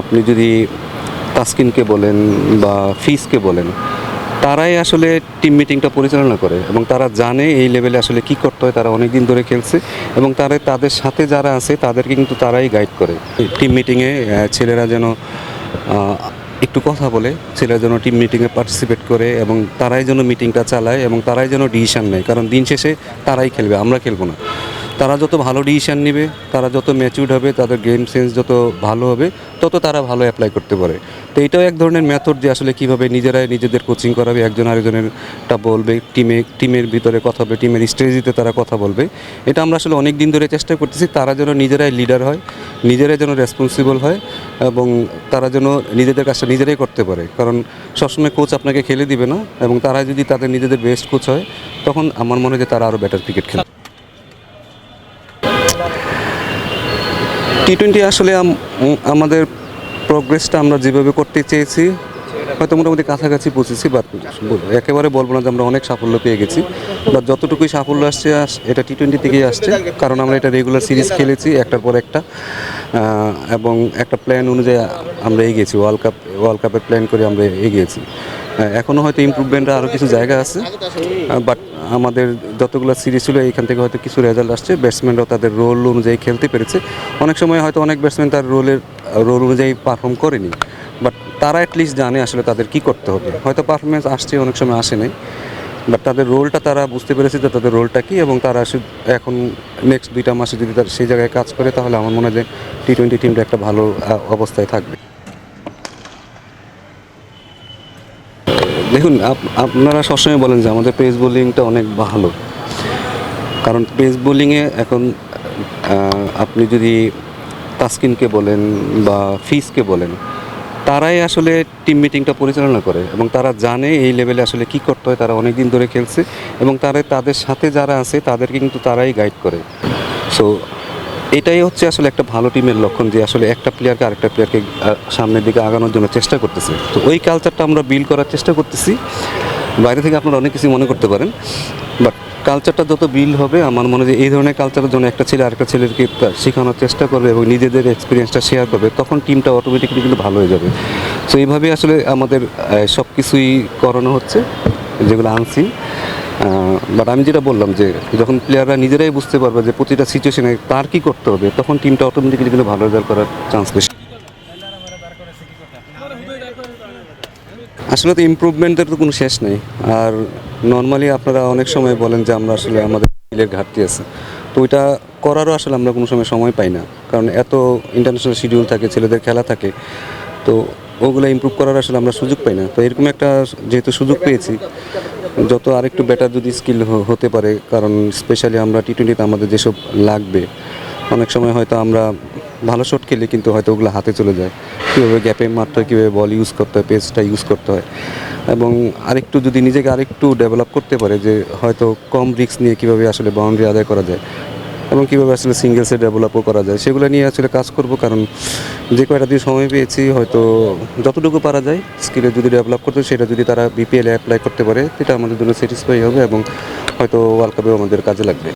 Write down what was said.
আপনি যদি তাসকিনকে বলেন বা ফিসকে বলেন, তারাই আসলে টিম মিটিংটা পরিচালনা করে এবং তারা জানে এই লেভেলে আসলে কি করতে হয়, তারা অনেক দিন ধরে খেলছে এবং তারা, তাদের সাথে যারা আছে, তাদেরকে কিন্তু তারাই গাইড করে। টিম মিটিংয়ে ছেলেরা যেন একটু কথা বলে, ছেলেরা যেন টিম মিটিংয়ে পার্টিসিপেট করে এবং তারাই যেন মিটিংটা চালায় এবং তারাই যেন ডিসিশন নেয়, কারণ দিন শেষে তারাই খেলবে, আমরা খেলব না। তারা যত ভালো ডিসিশান নেবে, তারা যত ম্যাচিউর্ড হবে, তাদের গেম সেন্স যত ভালো হবে, তত তারা ভালো অ্যাপ্লাই করতে পারে। তো এটাও এক ধরনের মেথড যে আসলে কীভাবে নিজেরাই নিজেদের কোচিং করাবে, একজন আরেকজনেরটা বলবে টিমে টিমের ভিতরে কথা হবে টিমের স্ট্রেজিতে তারা কথা বলবে। এটা আমরা আসলে অনেক দিন ধরে চেষ্টা করতেছি, তারা যেন নিজেরাই লিডার হয়, নিজেরাই যেন রেসপন্সিবল হয় এবং তারা যেন নিজেদের কাজটা নিজেরাই করতে পারে। কারণ সবসময় কোচ আপনাকে খেলে দিবে না এবং তারা যদি তাদের নিজেদের বেস্ট কোচ হয়, তখন আমার মনে হয় যে তারা আরও বেটার ক্রিকেট খেলে টি টোয়েন্টি আসলে আমাদের প্রোগ্রেসটা আমরা যেভাবে করতে চেয়েছি, হয়তো মোটামুটি কাছাকাছি পৌঁছেছি বাট একেবারে বলব না যে আমরা অনেক সাফল্য পেয়ে গেছি। বা যতটুকুই সাফল্য আসছে, আস- এটা টি টোয়েন্টি থেকেই আসছে, কারণ আমরা এটা রেগুলার সিরিজ খেলেছি, একটার পর একটা এবং একটা প্ল্যান অনুযায়ী আমরা এগিয়েছি ওয়ার্ল্ড কাপ ওয়ার্ল্ড কাপের প্ল্যান করে আমরা এগিয়েছি। এখনও হয়তো ইমপ্রুভমেন্টের আরও কিছু জায়গা আছে বাট আমাদের যতগুলো সিরিজ ছিল, এইখান থেকে হয়তো কিছু রেজাল্ট আসছে। ব্যাটসম্যানরাও তাদের রোল অনুযায়ী খেলতে পেরেছে। অনেক সময় হয়তো অনেক ব্যাটসম্যান তার রোলের রোল অনুযায়ী পারফর্ম করেনি বাট তারা অ্যাটলিস্ট জানে আসলে তাদের কি করতে হবে। হয়তো পারফরমেন্স আসছে, অনেক সময় আসে নাই বাট তাদের রোলটা তারা বুঝতে পেরেছে যে তাদের রোলটা কী এবং তারা এখন নেক্সট দুইটা মাসে যদি তারা সেই জায়গায় কাজ করে, তাহলে আমার মনে হয় যে টি টোয়েন্টি টিমটা একটা ভালো অবস্থায় থাকবে। দেখুন, আপ- আপনারা সবসময় বলেন যে আমাদের পেস বোলিংটা অনেক ভালো। কারণ পেস বোলিংয়ে এখন আপনি যদি তাসকিনকে বলেন বা ফিসকে বলেন, তারাই আসলে টিম মিটিংটা পরিচালনা করে এবং তারা জানে এই লেভেলে আসলে কি করতে হয়, তারা অনেক দিন ধরে খেলছে এবং তারা, তাদের সাথে যারা আছে, তাদেরকে কিন্তু তারাই গাইড করে। সো এটাই হচ্ছে আসলে একটা ভালো টিমের লক্ষণ যে আসলে একটা প্লেয়ারকে আরেকটা প্লেয়ারকে সামনের দিকে আগানোর জন্য চেষ্টা করতেছে। তো ওই কালচারটা আমরা বিল্ড করার চেষ্টা করতেছি। বাইরে থেকে আপনারা অনেক কিছু মনে করতে পারেন। বাট কালচারটা যত বিল হবে, আমার মনে হয় এই ধরনের কালচারের জন্য একটা ছেলে আরেকটা ছেলেকে শেখানোর চেষ্টা করবে এবং নিজেদের এক্সপিরিয়েন্সটা শেয়ার করবে, তখন টিমটা অটোমেটিক্যালি কিন্তু ভালো হয়ে যাবে। সো এইভাবে আসলে আমাদের সব কিছুই করানো হচ্ছে, যেগুলো আনছি বাট আমি যেটা বললাম যে যখন প্লেয়াররা নিজেরাই বুঝতে পারবে যে প্রতিটা সিচুয়েশনে তার কি করতে হবে, তখন টিমটা অটোমেটিক্যালি কিন্তু ভালো রেজাল্ট করার চান্স বেশি। আসলে তো ইমপ্রুভমেন্টের তো কোনো শেষ নেই। আর নর্মালি আপনারা অনেক সময় বলেন যে আমরা আসলে আমাদের স্কিলের ঘাটতি আছে। তো ওইটা করারও আসলে আমরা কোনো সময় সময় পাই না। কারণ এত ইন্টারন্যাশনাল শিডিউল থাকে, ছেলেদের খেলা থাকে, তো ওগুলো ইমপ্রুভ করার আসলে আমরা সুযোগ পাই না। তো এরকম একটা যেহেতু সুযোগ পেয়েছি যত আরেকটু বেটার যদি স্কিল হতে পারে, কারণ স্পেশালি আমরা টি টোয়েন্টিতে আমাদের যেসব লাগবে, অনেক সময় হয়তো আমরা ভালো শট খেলে কিন্তু হয়তো ওগুলো হাতে চলে যায়। কীভাবে গ্যাপে মারতে হয়, কীভাবে বল ইউজ করতে হয় পেসটা ইউজ করতে হয়। এবং আরেকটু যদি নিজেকে আরেকটু ডেভেলপ করতে পারে যে হয়তো কম রিস্ক নিয়ে কীভাবে আসলে বাউন্ডারি আদায় করা যায় এবং কীভাবে আসলে সিঙ্গেলসে ডেভেলপও করা যায়, সেগুলো নিয়ে আসলে কাজ করব কারণ যে কয়টা দিন সময় পেয়েছি, হয়তো যতটুকু পারা যায় স্কিলে যদি ডেভেলপ করতে সেটা যদি তারা বিপিএলে অ্যাপ্লাই করতে পারে, সেটা আমাদের জন্য স্যাটিসফাই হবে এবং হয়তো ওয়ার্ল্ড কাপেও আমাদের কাজে লাগবে।